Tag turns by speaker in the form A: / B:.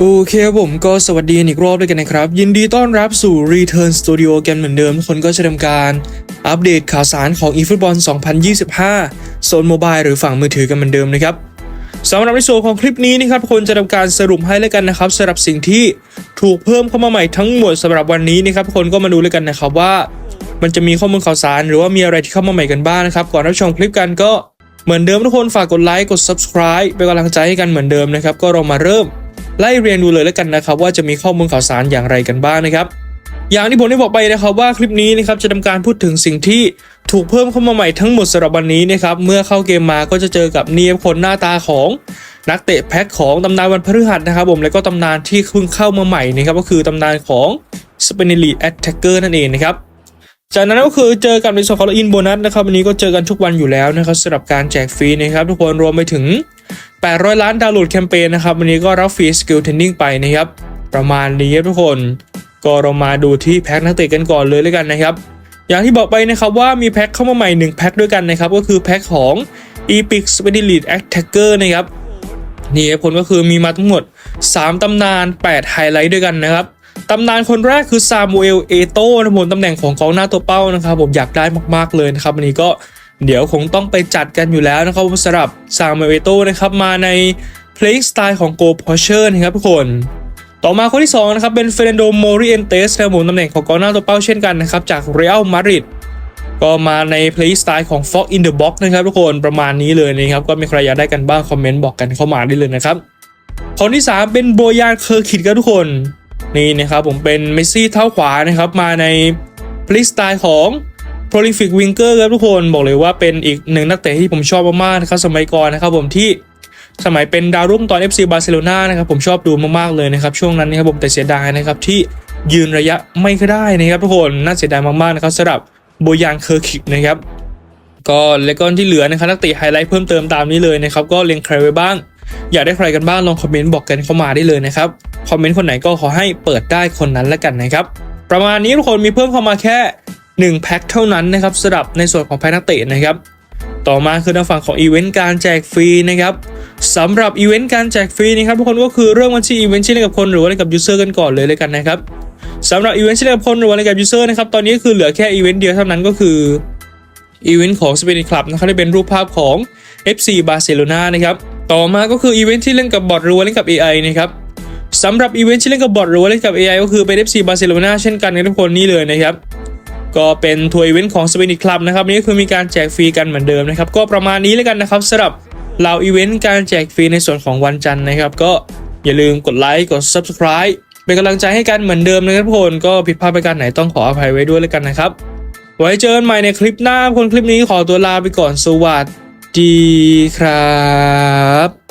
A: โอเคผมก็สวัสดีอีกรอบด้วยกันนะครับ ยินดีต้อนรับสู่ Return Studio กันเหมือนเดิมทุกคนก็จะทำการ อัปเดตข่าวสารของ eFootball 2025 โซนโมบายหรือฝั่งมือถือกันเหมือนเดิมนะครับสำหรับในส่วนของคลิปนี้นะครับคนจะทำการสรุปให้แล้วกันนะครับสำหรับสิ่งที่ถูกเพิ่มเข้ามาใหม่ทั้งหมดสำหรับวันนี้นะครับคนก็มาดูแล้วกันนะครับว่า มันจะมีข้อมูลข่าวสารหรือว่ามีอะไรที่เข้ามาใหม่กันบ้างนะครับก่อนรับชมคลิปกันก็เหมือนเดิมทุกคนฝากกดไลค์กด subscribe เป็นกำลังใจให้กันเหมือนเดิมนะครับก็เรามาเริ่ม ไล่เรียนดูเลยแล้วกันนะครับว่าจะมีข้อมูลข่าวสารอย่างไรกันบ้างนะครับ อย่างที่ผมได้บอกไปนะครับว่าคลิปนี้นะครับจะทำการพูดถึงสิ่งที่ถูกเพิ่มเข้ามาใหม่ทั้งหมดสำหรับวันนี้นะครับเมื่อเข้าเกมมาก็จะเจอกับเนี่ครับคนหน้าตาของนักเตะแพ็คของตำนานวันพฤหัสนะครับผมแล้วก็ตำนานที่เพิ่งเข้ามาใหม่นะครับก็คือตำนานของสเปน e ลีแอตแทกเกอร์นั่นเองนะครับ จากนั้นก็คือเจอกับในส่วนของอินโบนัสนะครับวันนี้ก็เจอกันทุกวันอยู่แล้วนะครับสำหรับการแจกฟรีนะครับทุกคนรวมไปถึง 800 ล้านดาวน์โหลดแคมเปญนะครับวันนี้ก็รับฟรีสกิลเทรนนิ่งไปนะครับประมาณนี้ทุกคน ก็เรามาดูที่แพ็คนักเตะกันก่อนเลยแล้วกันนะครับ อย่างที่บอกไปนะครับว่ามีแพ็คเข้ามาใหม่ 1 แพ็คด้วยกันนะครับก็คือแพ็คของ Epic s p e d i l i t Attacker นะครับนี่ผลก็คือมีมาทั้งหมด 3ตำนาน 8 ไฮไลท์ด้วยกันนะครับ ตำนานคนแรกคือซามูเอล เอโต้นะผมตำแหน่งของกองหน้าตัวเป้านะครับผมอยากได้มากๆเลยนะครับวันนี้ก็เดี๋ยวคงต้องไปจัดกันอยู่แล้วนะครับสำหรับซามูเอล เอโต้นะครับมาใน playing style ของ Go p o r c h e r นะครับทุกคนต่อมาคนที่2นะครับเป็นเฟรนโดโมริเอนเตสนะครับผมตำแหน่งของกองหน้าตัวเป้าเช่นกันนะครับจากเรอัลมาดริดก็มาใน play style ของ Fox in the Box นะครับทุกคนประมาณนี้เลยนะครับ ก็มีใครอยากได้กันบ้าง คอมเมนต์บอกกันเข้ามาได้เลยนะครับ คนที่ 3 เป็นโบยานเคอร์คิดครับทุกคน นี่นะครับผมเป็นเมสซี่เท้าขวานะครับมาใน play style ของ prolific winger ครับทุกคนบอกเลยว่าเป็นอีกหนึ่งนักเตะที่ผมชอบมากๆนะครับสมัยก่อนนะครับผมที่สมัยเป็นดาวรุ่งตอน FC บาร์เซโลนานะครับผมชอบดูมากๆเลยนะครับช่วงนั้นนะครับผมแต่เสียดายนะครับที่ยืนระยะไม่ค่อยได้นะครับทุกคนน่าเสียดายมากๆนะครับสำหรับโบยานเคอร์คิกนะครับก็และก็ที่เหลือนะครับนักเตะไฮไลท์เพิ่มเติมตามนี้เลยนะครับก็เล็งใครไว้บ้าง อยากได้ใครกันบ้างลองคอมเมนต์บอกกันเข้ามาได้เลยนะครับ คอมเมนต์คนไหนก็ขอให้เปิดได้คนนั้นแล้วกันนะครับ ประมาณนี้ทุกคนมีเพิ่มเข้ามาแค่ 1 แพ็คเท่านั้นนะครับสำหรับในส่วนของแพ็คนักเตะนะครับ ต่อมาคือทางฝั่งของอีเวนต์การแจกฟรีนะครับสำหรับอีเวนต์การแจกฟรีนะครับทุกคนก็คือเริ่มกันที่อีเวนต์ที่เล่นกับคนหรือว่าเล่นกับยูเซอร์กันก่อนเลยเลยกันนะครับสำหรับอีเวนต์ที่เล่นกับคนหรือว่าเล่นกับยูเซอร์นะครับตอนนี้คือเหลือแค่อีเวนต์เดียวเท่านั้นก็คืออีเวนต์ของ s p a n i s h Club นะครับที่เป็นรูปภาพของ FC Barcelona นะครับต่อมาก็คืออีเวนต์ที่เล่นกับบอทหรือว่าเล่นกับ AI นะครับ สำหรับอีเวนต์ที่เล่นกับบอทหรือว่าเล่นกับ AI ก็คือเป็น FC Barcelona เช่นกันนะทุกคนนี่เลยนะครับก็เป็นทัวร์อีเวนต์ของสเปนิคลับนะครับนี่ก็คือมีการแจกฟรีกันเหมือนเดิมนะครับก็ประมาณนี้แล้วกันนะครับสำหรับเราอีเวนต์การแจกฟรีในส่วนของวันจันทร์นะครับ ก็อย่าลืมกดไลค์กด subscribe เป็นกำลังใจให้กันเหมือนเดิมนะครับทุกคนก็ผิดพลาดไปการไหนต้องขออภัยไว้ด้วยแล้วกันนะครับ ไว้เจอกันใหม่ในคลิปหน้าคนคลิปนี้ขอตัวลาไปก่อนสวัสดีครับ